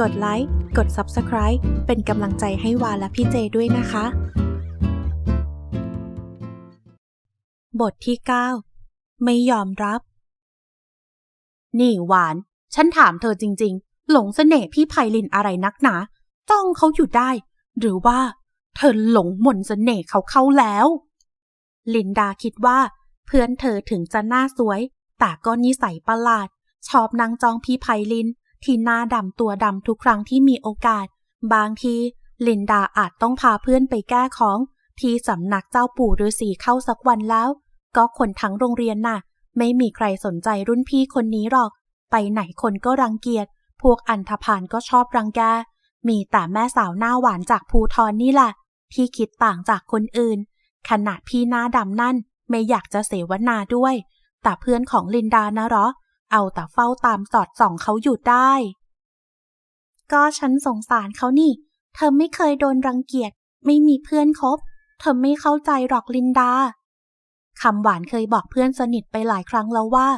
กดไลค์ กด Subscribe เป็นกำลังใจให้วาและพี่เจด้วยนะคะ บทที่ 9 ไม่ยอมรับ นี่หวาน ฉันถามเธอจริง ๆ หลงเสน่ห์พี่ไพลินอะไรนักหนาจ้องเขาอยู่ได้ หรือว่า เธอหลงหมนเสน่ห์เขาเข้าแล้ว ลินดาคิดว่า เพื่อนเธอถึงจะหน้าสวย แต่ก็นิสัยประหลาด ชอบนางจองพี่ไพลิน ที่หน้าดำตัวดำทุกครั้งที่มีโอกาส บางที ลินดาอาจต้องพาเพื่อนไปแก้ของ ที่สำนักเจ้าปู่ฤาษีเข้าสักวันแล้ว ก็คนทั้งโรงเรียนน่ะ ไม่มีใครสนใจรุ่นพี่คนนี้หรอก ไปไหนคนก็รังเกียจ พวกอันธพาลก็ชอบรังแก มีแต่แม่สาวหน้าหวานจากภูทรนี่แหละ ที่คิดต่างจากคนอื่น ขนาดพี่หน้าดำนั่นไม่อยากจะเสวนาด้วย แต่เพื่อนของลินดานะหรอ เอาแต่เฝ้าตามสอดส่องเขาอยู่ได้ ก็ฉันสงสารเขานี่ เธอไม่เคยโดนรังเกียจ ไม่มีเพื่อนคบ เธอไม่เข้าใจหรอกลินดาคำหวานเคยบอกเพื่อนสนิทไปหลายครั้งแล้วว่า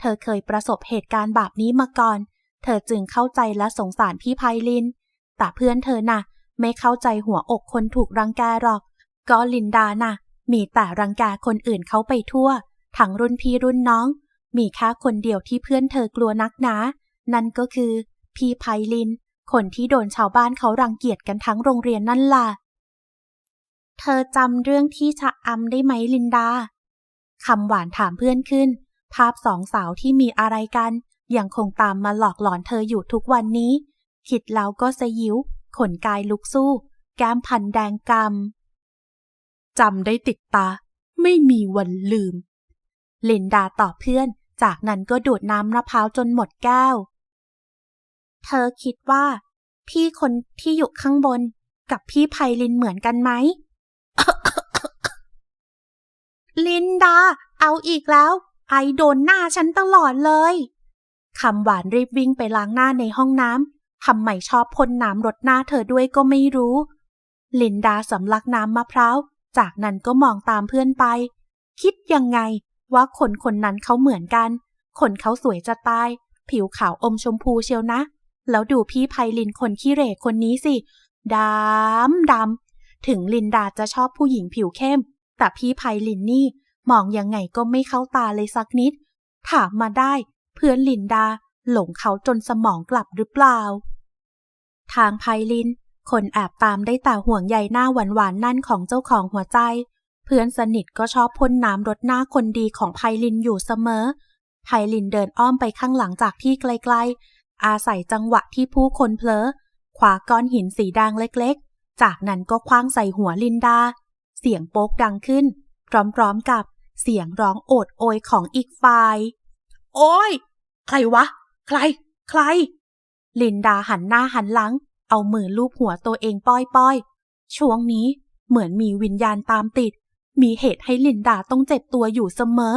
เธอเคยประสบเหตุการณ์แบบนี้มาก่อน เธอจึงเข้าใจและสงสารพี่ไพลิน แต่เพื่อนเธอน่ะ ไม่เข้าใจหัวอกคนถูกรังแกหรอก ก็ลินดาน่ะ มีแต่รังแกคนอื่นเขาไปทั่ว ทั้งรุ่นพี่รุ่นน้อง มีแค่คนเดียวที่เพื่อนเธอกลัวนักหนานั่นก็คือ พี่ไพลิน คนที่โดนชาวบ้านเขารังเกียจกันทั้งโรงเรียนนั่นล่ะ เธอจำเรื่องที่ชะอำได้ไหมลินดาคำหวานถามเพื่อนขึ้น ภาพสองสาวที่มีอะไรกัน ยังคงตามมาหลอกหลอนเธออยู่ทุกวันนี้ คิดแล้วก็สยิวขนกายลุกสู้ แก้มพันแดงกำจำได้ติดตา ไม่มีวันลืม ลินดาตอบเพื่อน จากนั้นก็ดูดน้ำมะพร้าวจนหมดแก้ว เธอคิดว่า พี่คนที่อยู่ข้างบนกับพี่ไพลินเหมือนกันไหม ลินดา เอาอีกแล้ว ไอโดนหน้าฉันตลอดเลยคำหวานรีบวิ่งไปล้างหน้าในห้องน้ำทำไมชอบพ่นน้ำรดหน้าเธอด้วยก็ไม่รู้ ลินดาสำลักน้ำมะพร้าว จากนั้นก็มองตามเพื่อนไป คิดยังไง ว่าคนคนนั้นเขาเหมือนกัน คนเขาสวยจะตาย ผิวขาวอมชมพูเชียวนะ แล้วดูพี่ไพลินคนขี้เหร่คนนี้สิดำดำถึงลินดาจะชอบผู้หญิงผิวเข้ม แต่พี่ไพลินนี่ มองยังไงก็ไม่เข้าตาเลยสักนิด ถามมาได้ เพื่อนลินดาหลงเขาจนสมองกลับหรือเปล่า ทางไพลิน คนแอบตามได้แต่ห่วงใยหน้าหวานๆนั่นของเจ้าของหัวใจ พื่อนสนิทก็ชอบพ่นน้ำรดหน้าคนดีของไพลินอยู่เสมอ ไพลินเดินอ้อมไปข้างหลังจากที่ไกลๆ อาศัยจังหวะที่ผู้คนเผลอคว้าก้อนหินสีแดงเล็กๆ จากนั้นก็คว้างใส่หัวลินดา เสียงโป๊กดังขึ้น พร้อมๆกับเสียงร้องโอดโอยของอีกฝ่าย โอ้ย ใครวะ ใคร ใคร ลินดาหันหน้าหันหลัง เอามือลูบหัวตัวเองป้อยๆ ช่วงนี้เหมือนมีวิญญาณตามติด มีเหตุให้ลินดาต้องเจ็บตัวอยู่เสมอ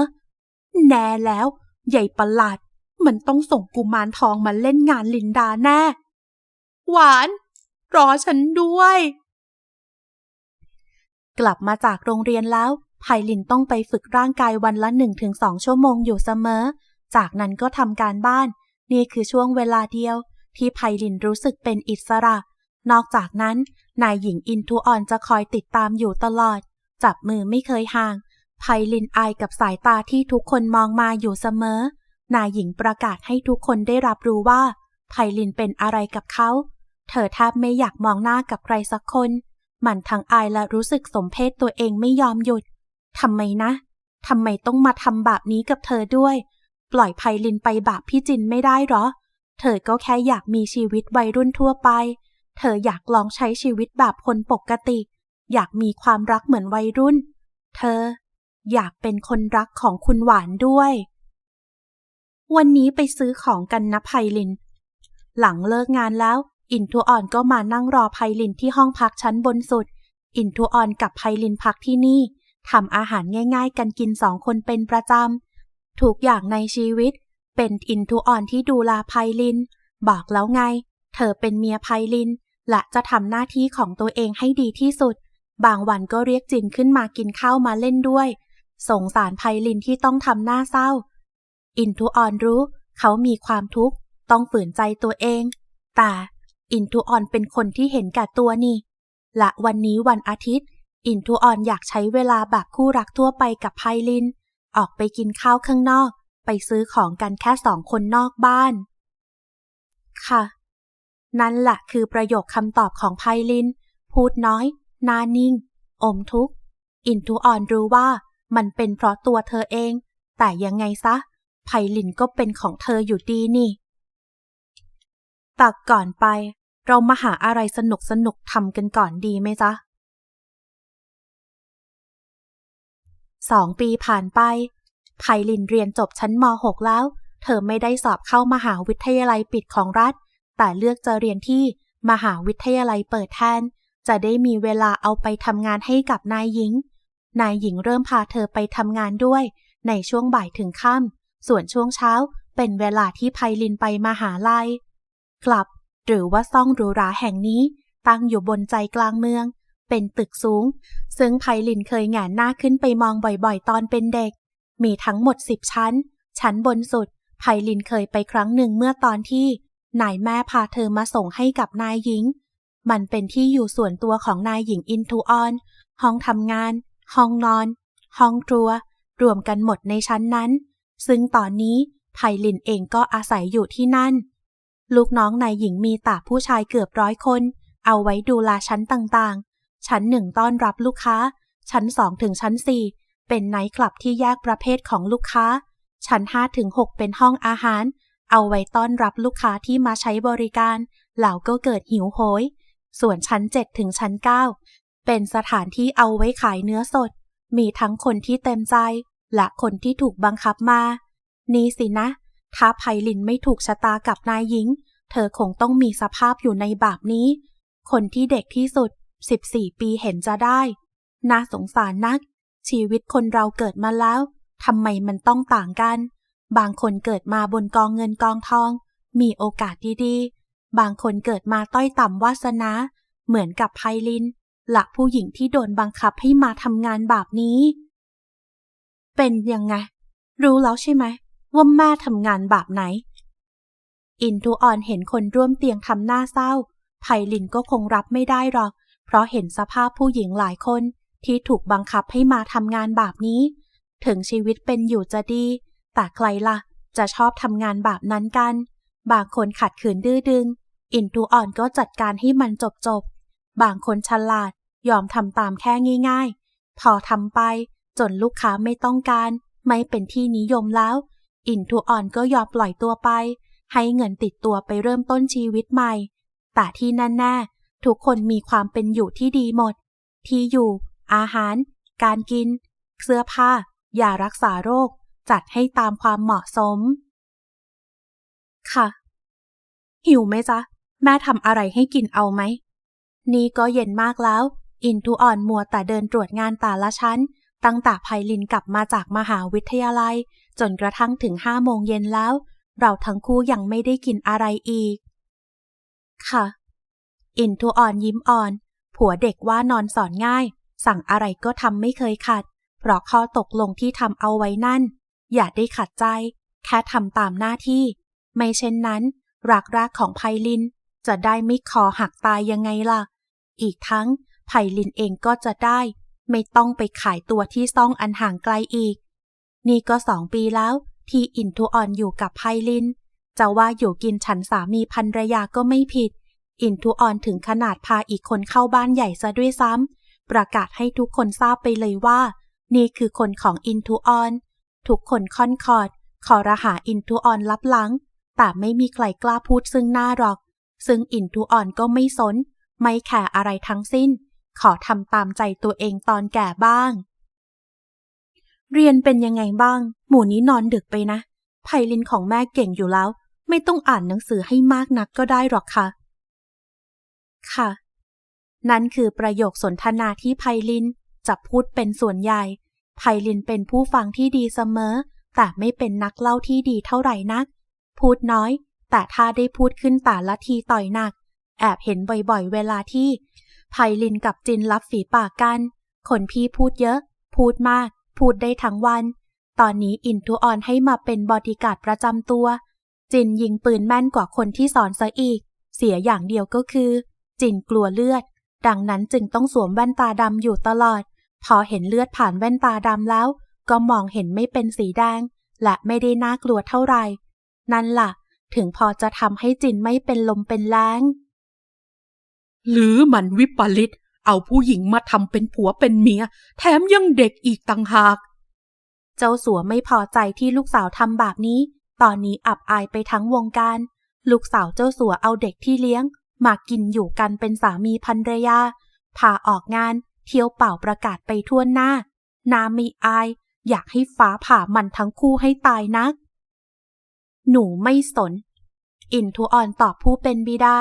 แน่แล้วใหญ่ประหลาด มันต้องส่งกุมารทองมาเล่นงานลินดาแน่ หวาน รอฉันด้วย กลับมาจากโรงเรียนแล้วไพลินต้องไปฝึกร่างกายวันละ1-2ชั่วโมงอยู่เสมอ จากนั้นก็ทำการบ้าน นี่คือช่วงเวลาเดียว ที่ไพลินรู้สึกเป็นอิสระ นอกจากนั้น นายหญิงอินทูออนจะคอยติดตามอยู่ตลอด จับมือไม่เคยห่างไพลินอายกับสายตาที่ทุกคนมองมาอยู่เสมอ นายหญิงประกาศให้ทุกคนได้รับรู้ว่าไพลินเป็นอะไรกับเขา เธอแทบไม่อยากมองหน้ากับใครสักคน มันทั้งอายและรู้สึกสมเพศตัวเองไม่ยอมหยุด ทำไมนะ ทำไมต้องมาทำแบบนี้กับเธอด้วย ปล่อยไพลินไปแบบพี่จินไม่ได้หรอ เธอก็แค่อยากมีชีวิตวัยรุ่นทั่วไป เธออยากลองใช้ชีวิตแบบคนปกติ อยากมีความรักเหมือนวัยรุ่น เธอ อยากเป็นคนรักของคุณหวานด้วย วันนี้ไปซื้อของกันนะไพลิน หลังเลิกงานแล้ว อินทูออนก็มานั่งรอไพลินที่ห้องพักชั้นบนสุด อินทูออนกับไพลินพักที่นี่ทำอาหารง่าย ๆ กันกินสองคนเป็นประจำทุกอย่างในชีวิต เป็นอินทูออนที่ดูแลไพลิน บอกแล้วไง เธอเป็นเมียไพลินและจะทำหน้าที่ของตัวเองให้ดีที่สุด บางวันก็เรียกจินขึ้นมากินข้าวมาเล่นด้วย สงสารไพลินที่ต้องทำหน้าเศร้า อินทูออนรู้ เขามีความทุกข์ ต้องฝืนใจตัวเอง แต่อินทูออนเป็นคนที่เห็นแก่ตัวนี่ละวันนี้วันอาทิตย์ อินทูออนอยากใช้เวลาแบบคู่รักทั่วไปกับไพลิน ออกไปกินข้าวข้างนอก ไปซื้อของกันแค่สองคนนอกบ้าน ค่ะ นั่นแหละคือประโยคคำตอบของไพลิน พูดน้อย นานิ่ง อมทุกข์ อินทูออนรู้ว่ามันเป็นเพราะตัวเธอเอง แต่ยังไงซะไพลินก็เป็นของเธออยู่ดีนี่ ตักก่อนไป เรามาหาอะไรสนุกสนุกทำกันก่อนดีไหมจ๊ะสองปีผ่านไปไพลินเรียนจบชั้นม .6 แล้ว เธอไม่ได้สอบเข้ามหาวิทยาลัยปิดของรัฐ แต่เลือกจะเรียนที่มหาวิทยาลัยเปิดแทน จะได้มีเวลาเอาไปทำงานให้กับนายหญิง นายหญิงเริ่มพาเธอไปทำงานด้วย ในช่วงบ่ายถึงค่ำ ส่วนช่วงเช้าเป็นเวลาที่ไพลินไปมาหาลัย กลับ หรือว่าซ่องหรูหราแห่งนี้ ตั้งอยู่บนใจกลางเมือง เป็นตึกสูง ซึ่งไพลินเคยแงนหน้าขึ้นไปมองบ่อยๆ ตอนเป็นเด็ก มีทั้งหมดสิบชั้น ชั้นบนสุด ไพลินเคยไปครั้งหนึ่งเมื่อตอนที่นายแม่พาเธอมาส่งให้กับนายหญิง มันเป็นที่อยู่ส่วนตัวของนายหญิงอินทูออน ห้องทำงาน ห้องนอน ห้องครัว รวมกันหมดในชั้นนั้น ซึ่งตอนนี้ไพลินเองก็อาศัยอยู่ที่นั่น ลูกน้องนายหญิงมีต่ผู้ชายเกือบร้อยคน เอาไว้ดูแลชั้นต่างๆ ชั้นหนึ่งต้อนรับลูกค้า ชั้นสองถึงชั้นสี่เป็นไนท์คลับที่แยกประเภทของลูกค้า ชั้นห้าถึงหกเป็นห้องอาหาร เอาไว้ต้อนรับลูกค้าที่มาใช้บริการ เหล่าก็เกิดหิวโหย ส่วนชั้นเจ็ดถึงชั้นเก้าเป็นสถานที่เอาไว้ขายเนื้อสด มีทั้งคนที่เต็มใจ และคนที่ถูกบังคับมา นี่สินะ ถ้าไพลินไม่ถูกชะตากับนายหญิง เธอคงต้องมีสภาพอยู่ในแบบนี้ คนที่เด็กที่สุด 14 ปีเห็นจะได้ น่าสงสารนัก ชีวิตคนเราเกิดมาแล้วทำไมมันต้องต่างกัน บางคนเกิดมาบนกองเงินกองทอง มีโอกาสดีๆ บางคนเกิดมาต้อยต่ำวาสนา เหมือนกับไพลิน หลักผู้หญิงที่โดนบังคับให้มาทำงานแบบนี้ เป็นยังไง รู้แล้วใช่ไหมว่าแม่ทำงานแบบไหน อินทูออนเห็นคนร่วมเตียงทำหน้าเศร้า ไพลินก็คงรับไม่ได้หรอก เพราะเห็นสภาพผู้หญิงหลายคนที่ถูกบังคับให้มาทำงานแบบนี้ ถึงชีวิตเป็นอยู่จะดี แต่ใครล่ะ จะชอบทำงานแบบนั้นกัน บางคนขัดขืนดื้อดึง อินทูอ่อนก็จัดการให้มันจบจบบางคนฉลาดยอมทำตามแค่ง่ายๆ พอทำไป จนลูกค้าไม่ต้องการ ไม่เป็นที่นิยมแล้ว อินทูอ่อนก็ยอมปล่อยตัวไป ให้เงินติดตัวไปเริ่มต้นชีวิตใหม่ แต่ที่นั่นแน่ทุกคนมีความเป็นอยู่ที่ดีหมด ที่อยู่ อาหาร การกิน เสื้อผ้า ยารักษาโรค จัดให้ตามความเหมาะสม ค่ะ หิวไหมจ๊ะ แม่ทำอะไรให้กินเอาไหม นี่ก็เย็นมากแล้ว อินทูอ่อนมัวแต่เดินตรวจงานแต่ละชั้น ตั้งแต่ไพลินกลับมาจากมหาวิทยาลัย จนกระทั่งถึงห้าโมงเย็นแล้ว เราทั้งคู่ยังไม่ได้กินอะไรอีก ค่ะ อินทูอ่อนยิ้มอ่อน ผัวเด็กว่านอนสอนง่าย สั่งอะไรก็ทำไม่เคยขัด เพราะข้อตกลงที่ทำเอาไว้นั่น อย่าได้ขัดใจ แค่ทำตามหน้าที่ ไม่เช่นนั้นรักรากของไพลิน จะได้ไม่คอหักตายยังไงล่ะ อีกทั้งไพลินเองก็จะได้ ไม่ต้องไปขายตัวที่ซ่องอันห่างไกลอีก นี่ก็สองปีแล้ว ที่อินทูออนอยู่กับไพลิน จะว่าอยู่กินฉันสามีภรรยาก็ไม่ผิด อินทูออนถึงขนาดพาอีกคนเข้าบ้านใหญ่ซะด้วยซ้ำประกาศให้ทุกคนทราบไปเลยว่า นี่คือคนของอินทูออน ทุกคนค่อนคอดขอรหาอินทูออนลับหลัง แต่ไม่มีใครกล้าพูดซึ่งหน้าหรอก ซึ่งอินทูออนก็ไม่สน ไม่แคร์อะไรทั้งสิ้น ขอทำตามใจตัวเองตอนแก่บ้าง เรียนเป็นยังไงบ้าง หมู่นี้นอนดึกไปนะไพลินของแม่เก่งอยู่แล้ว ไม่ต้องอ่านหนังสือให้มากนักก็ได้หรอกค่ะ ค่ะ นั่นคือประโยคสนทนาที่ไพลินจะพูดเป็นส่วนใหญ่ไพลินเป็นผู้ฟังที่ดีเสมอ แต่ไม่เป็นนักเล่าที่ดีเท่าไหร่นัก พูดน้อย แต่ถ้าได้พูดขึ้นแต่ละทีต่อยหนัก แอบเห็นบ่อยๆ เวลาที่ไพลินกับจินรับฝีปากกัน คนพี่พูดเยอะ พูดมาก พูดได้ทั้งวัน ตอนนี้อินทูออนให้มาเป็นบอดี้การ์ดประจำตัว จินยิงปืนแม่นกว่าคนที่สอนซะอีก เสียอย่างเดียวก็คือ จินกลัวเลือด ดังนั้นจึงต้องสวมแว่นตาดำอยู่ตลอด พอเห็นเลือดผ่านแว่นตาดำแล้ว ก็มองเห็นไม่เป็นสีแดง และไม่ได้น่ากลัวเท่าไหร่นั่นล่ะ ถึงพอจะทำให้จินไม่เป็นลมเป็นแล้งหรือมันวิปริตเอาผู้หญิงมาทำเป็นผัวเป็นเมีย แถมยังเด็กอีกต่างหาก เจ้าสัวไม่พอใจที่ลูกสาวทำแบบนี้ ตอนนี้อับอายไปทั้งวงการ ลูกสาวเจ้าสัวเอาเด็กที่เลี้ยง มากินอยู่กันเป็นสามีภรรยาพาออกงาน เที่ยวเป่าประกาศไปทั่วหน้า นาไม่อาย อยากให้ฟ้าผ่ามันทั้งคู่ให้ตายนัก หนูไม่สน อินทุออนตอบผู้เป็นบิดา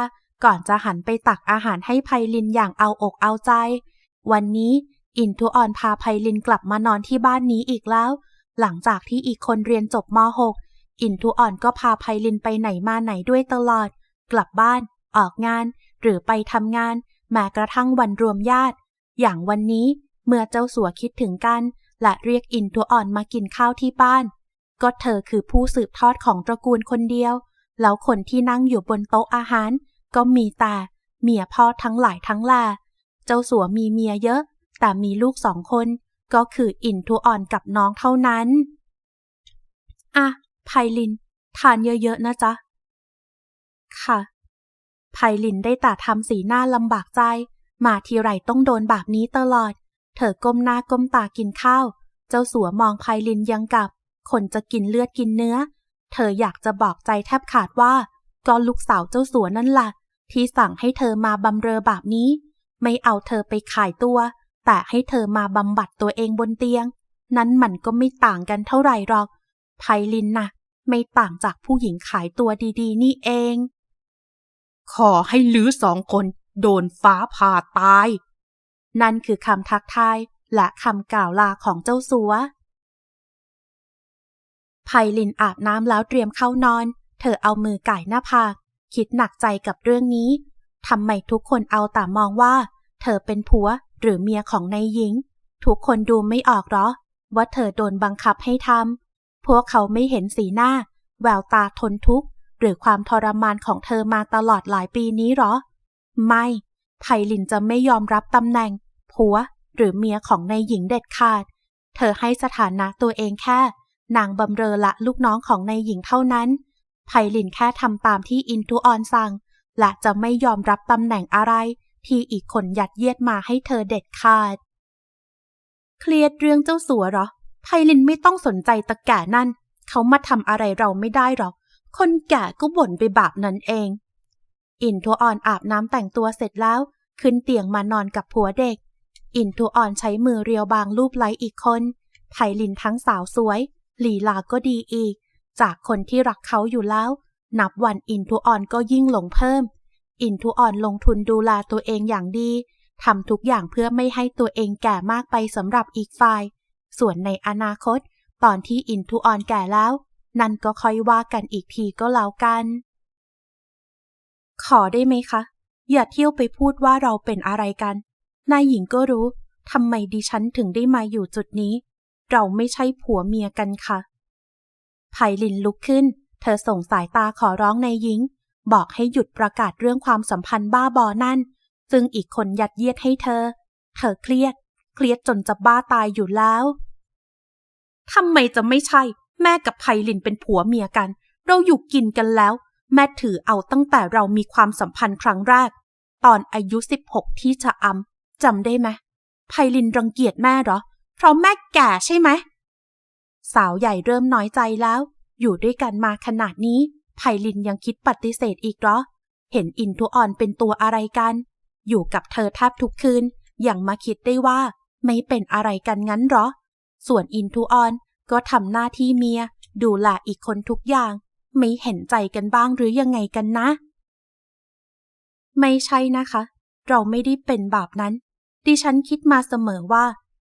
ก่อนจะหันไปตักอาหารให้ไพลินอย่างเอาอกเอาใจ วันนี้อินทุออนพาไพลินกลับมานอนที่บ้านนี้อีกแล้ว หลังจากที่อีกคนเรียนจบม .6 อินทุออนก็พาไพลินไปไหนมาไหนด้วยตลอด กลับบ้าน ออกงาน หรือไปทำงาน แม้กระทั่งวันรวมญาติ อย่างวันนี้เมื่อเจ้าสัวคิดถึงกัน และเรียกอินทุออนมากินข้าวที่บ้าน ก็เธอคือผู้สืบทอดของตระกูลคนเดียว แล้วคนที่นั่งอยู่บนโต๊ะอาหาร ก็มีแต่เมียพ่อทั้งหลายทั้งล่เจ้าสัวมีเมียเยอะ แต่มีลูกสองคน ก็คืออินทุอ่อนกับน้องเท่านั้น อะ ไพลิน ทานเยอะๆนะจ๊ะ ค่ะ ไพลินได้แต่ทำสีหน้าลำบากใจ มาทีไรต้องโดนแบบนี้ตลอด เธอก้มหน้าก้มตากินข้าว เจ้าสัวมองไพลินยังกับ คนจะกินเลือดกินเนื้อ เธออยากจะบอกใจแทบขาดว่าก็ลูกสาวเจ้าสัวนั่นล่ะ ที่สั่งให้เธอมาบำเรอแบบนี้ ไม่เอาเธอไปขายตัว แต่ให้เธอมาบำบัดตัวเองบนเตียง นั้นมันก็ไม่ต่างกันเท่าไหร่หรอกไพลินน่ะ ไม่ต่างจากผู้หญิงขายตัวดีๆ นี่เอง ขอให้ลือสองคนโดนฟ้าผ่าตาย นั่นคือคำทักทายและคำกล่าวลาของเจ้าสัว ไพลินอาบน้ำแล้วเตรียมเข้านอน เธอเอามือไก่หน้าผากคิดหนักใจกับเรื่องนี้ทำไมทุกคนเอาแต่มองว่า เธอเป็นผัวหรือเมียของนายหญิง ทุกคนดูไม่ออกหรอ ว่าเธอโดนบังคับให้ทำพวกเขาไม่เห็นสีหน้า แววตาทนทุกข์ หรือความทรมานของเธอมาตลอดหลายปีนี้หรอ ไม่ไพลินจะไม่ยอมรับตำแหน่ง ผัวหรือเมียของนายหญิงเด็ดขาด เธอให้สถานะตัวเองแค่ นางบำเรอละลูกน้องของนายหญิงเท่านั้น ไพลินแค่ทำตามที่อินทุออนสั่ง และจะไม่ยอมรับตำแหน่งอะไร ที่อีกคนยัดเยียดมาให้เธอเด็ดขาด เครียดเรื่องเจ้าสัวหรอ ไพลินไม่ต้องสนใจตะแก่นั่น เขามาทำอะไรเราไม่ได้หรอก คนแก่ก็บ่นไปแบบนั้นเอง อินทุออนอาบน้ำแต่งตัวเสร็จแล้ว ขึ้นเตียงมานอนกับผัวเด็ก อินทุออนใช้มือเรียวบางรูปไล้อีกคนไพลินทั้งสาวสวย ลีลาก็ดีอีก จากคนที่รักเขาอยู่แล้ว นับวันอินทุออนก็ยิ่งหลงเพิ่ม อินทุออนลงทุนดูแลตัวเองอย่างดีทำทุกอย่างเพื่อไม่ให้ตัวเองแก่มากไปสำหรับอีกฝ่าย ส่วนในอนาคต ตอนที่อินทุออนแก่แล้ว นั่นก็ค่อยว่ากันอีกทีก็แล้วกัน ขอได้ไหมคะ อย่าเที่ยวไปพูดว่าเราเป็นอะไรกัน นายหญิงก็รู้ทำไมดิฉันถึงได้มาอยู่จุดนี้ เราไม่ใช่ผัวเมียกันค่ะไพลินลุกขึ้น เธอส่งสายตาขอร้องนายหญิง บอกให้หยุดประกาศเรื่องความสัมพันธ์บ้าบอนั่น ซึ่งอีกคนยัดเยียดให้เธอ เธอเครียด เครียดจนจะบ้าตายอยู่แล้วทำไมจะไม่ใช่ แม่กับไพลินเป็นผัวเมียกัน เราอยู่กินกันแล้ว แม่ถือเอาตั้งแต่เรามีความสัมพันธ์ครั้งแรก ตอนอายุสิบหกที่ชะอำจำได้ไหมไพลินรังเกียจแม่เหรอ ราะแม่แก่ใช่ไหม สาวใหญ่เริ่มน้อยใจแล้ว อยู่ด้วยกันมาขนาดนี้ไพลินยังคิดปฏิเสธอีกเหรอ เห็นอินทุออนเป็นตัวอะไรกัน อยู่กับเธอแทบทุกคืนยังมาคิดได้ว่า ไม่เป็นอะไรกันงั้นเหรอ ส่วนอินทุออนก็ทำหน้าที่เมีย ดูแลอีกคนทุกอย่าง ไม่เห็นใจกันบ้างหรือยังไงกันนะ ไม่ใช่นะคะ เราไม่ได้เป็นแบบนั้น ดิฉันคิดมาเสมอว่า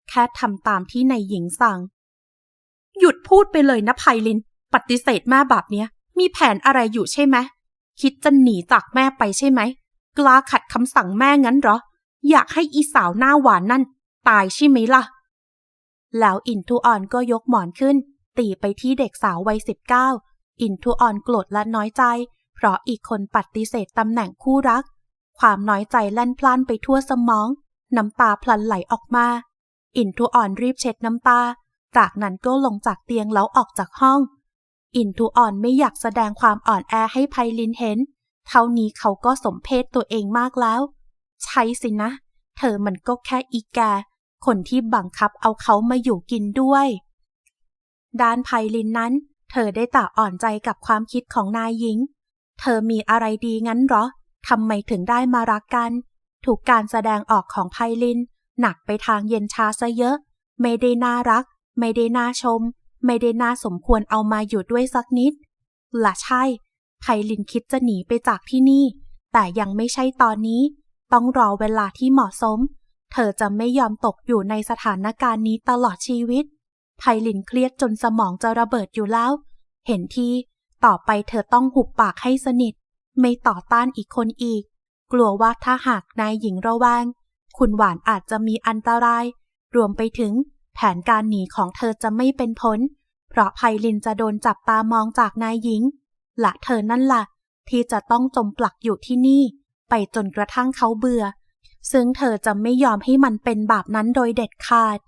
แค่ทำตามที่นายหญิงสั่ง หยุดพูดไปเลยนะไพลิน ปฏิเสธแม่แบบเนี้ย มีแผนอะไรอยู่ใช่ไหมคิดจะหนีจากแม่ไปใช่ไหม กล้าขัดคำสั่งแม่งั้นเหรอ อยากให้อีสาวหน้าหวานนั่น ตายใช่ไหมล่ะ แล้วอินทุออนก็ยกหมอนขึ้น ตีไปที่เด็กสาววัยสิบเก้าอินทุออนโกรธและน้อยใจเพเพราะอีกคนปฏิเสธตำแหน่งคู่รัก ความน้อยใจแล่นพล่านไปทั่วสมอง น้ำตาพลันไหลออกมา อินทุอ่อนรีบเช็ดน้ำตา จากนั้นก็ลงจากเตียงแล้วออกจากห้อง อินทุอ่อนไม่อยากแสดงความอ่อนแอให้ไพลินเห็น เท่านี้เขาก็สมเพศตัวเองมากแล้ว ใช่สินะ เธอมันก็แค่อีแก คนที่บังคับเอาเขามาอยู่กินด้วย ด้านไพลินนั้น เธอได้แต่อ่อนใจกับความคิดของนายหญิง เธอมีอะไรดีงั้นหรอทำไมถึงได้มารักกัน ถูกการแสดงออกของไพลิน หนักไปทางเย็นชาซะเยอะ ไม่ได้น่ารัก ไม่ได้น่าชม ไม่ได้น่าสมควรเอามาอยู่ด้วยสักนิดละใช่ไพลินคิดจะหนีไปจากที่นี่ แต่ยังไม่ใช่ตอนนี้ ต้องรอเวลาที่เหมาะสม เธอจะไม่ยอมตกอยู่ในสถานการณ์นี้ตลอดชีวิตไพลินเครียดจนสมองจะระเบิดอยู่แล้ว เห็นที ต่อไปเธอต้องหุบปากให้สนิท ไม่ต่อต้านอีกคนอีก กลัวว่าถ้าหากนายหญิงระแวง คุณหวานอาจจะมีอันตราย รวมไปถึง แผนการหนีของเธอจะไม่เป็นผล เพราะไพลินจะโดนจับตามองจากนายหญิง และเธอนั่นล่ะ ที่จะต้องจมปลักอยู่ที่นี่ ไปจนกระทั่งเขาเบื่อ ซึ่งเธอจะไม่ยอมให้มันเป็นแบบนั้นโดยเด็ดขาด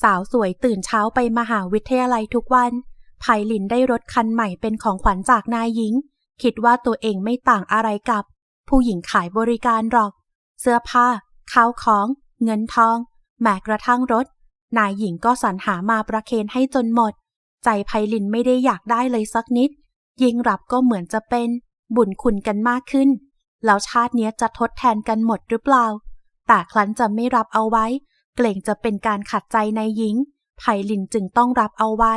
สาวสวยตื่นเช้าไปมหาวิทยาลัยทุกวันไพลินได้รถคันใหม่เป็นของขวัญจากนายหญิง คิดว่าตัวเองไม่ต่างอะไรกับ ผู้หญิงขายบริการหรอก เสื้อผ้าข้าวของ เงินทอง แม้กระทั่งรถ นายหญิงก็สรรหามาประเคนให้จนหมด ใจไพลินไม่ได้อยากได้เลยสักนิด ยิ่งรับก็เหมือนจะเป็น บุญคุณกันมากขึ้น แล้วชาติเนี้ยจะทดแทนกันหมดหรือเปล่า แต่ครั้นจะไม่รับเอาไว้ เกรงจะเป็นการขัดใจนายหญิงไพลินจึงต้องรับเอาไว้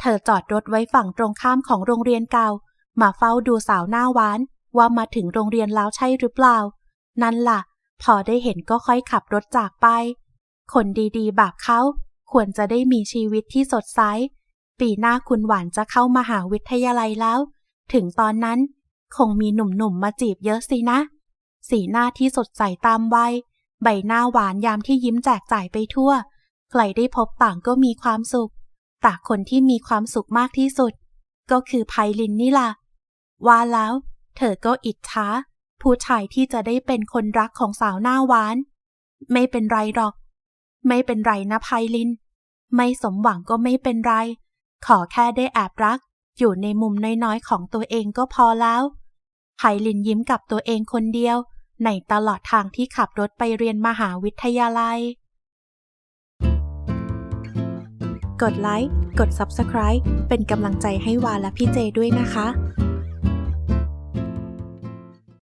เธอจอดรถไว้ฝั่งตรงข้ามของโรงเรียนเก่า มาเฝ้าดูสาวหน้าหวาน ว่ามาถึงโรงเรียนแล้วใช่หรือเปล่า นั่นล่ะ พอได้เห็นก็ค่อยขับรถจากไป คนดีๆ แบบเขาควรจะได้มีชีวิตที่สดใส ปีหน้าคุณหวานจะเข้ามาหาวิทยาลัยแล้ว ถึงตอนนั้นคงมีหนุ่มๆมาจีบเยอะสินะ สีหน้าที่สดใสตามวัย ใบหน้าหวานยามที่ยิ้มแจกจ่ายไปทั่ว ใครได้พบต่างก็มีความสุข แต่คนที่มีความสุขมากที่สุด ก็คือไพลินนี่ล่ะ ว่าแล้ว เธอก็อิจฉา ผู้ชายที่จะได้เป็นคนรักของสาวหน้าหวาน ไม่เป็นไรหรอก ไม่เป็นไรนะไพลิน ไม่สมหวังก็ไม่เป็นไร ขอแค่ได้แอบรัก อยู่ในมุมน้อยๆของตัวเองก็พอแล้วไพลินยิ้มกับตัวเองคนเดียว ในตลอดทางที่ขับรถไปเรียนมหาวิทยาลัย กดไลค์ กด Subscribe เป็นกำลังใจให้วาและพี่เจด้วยนะคะ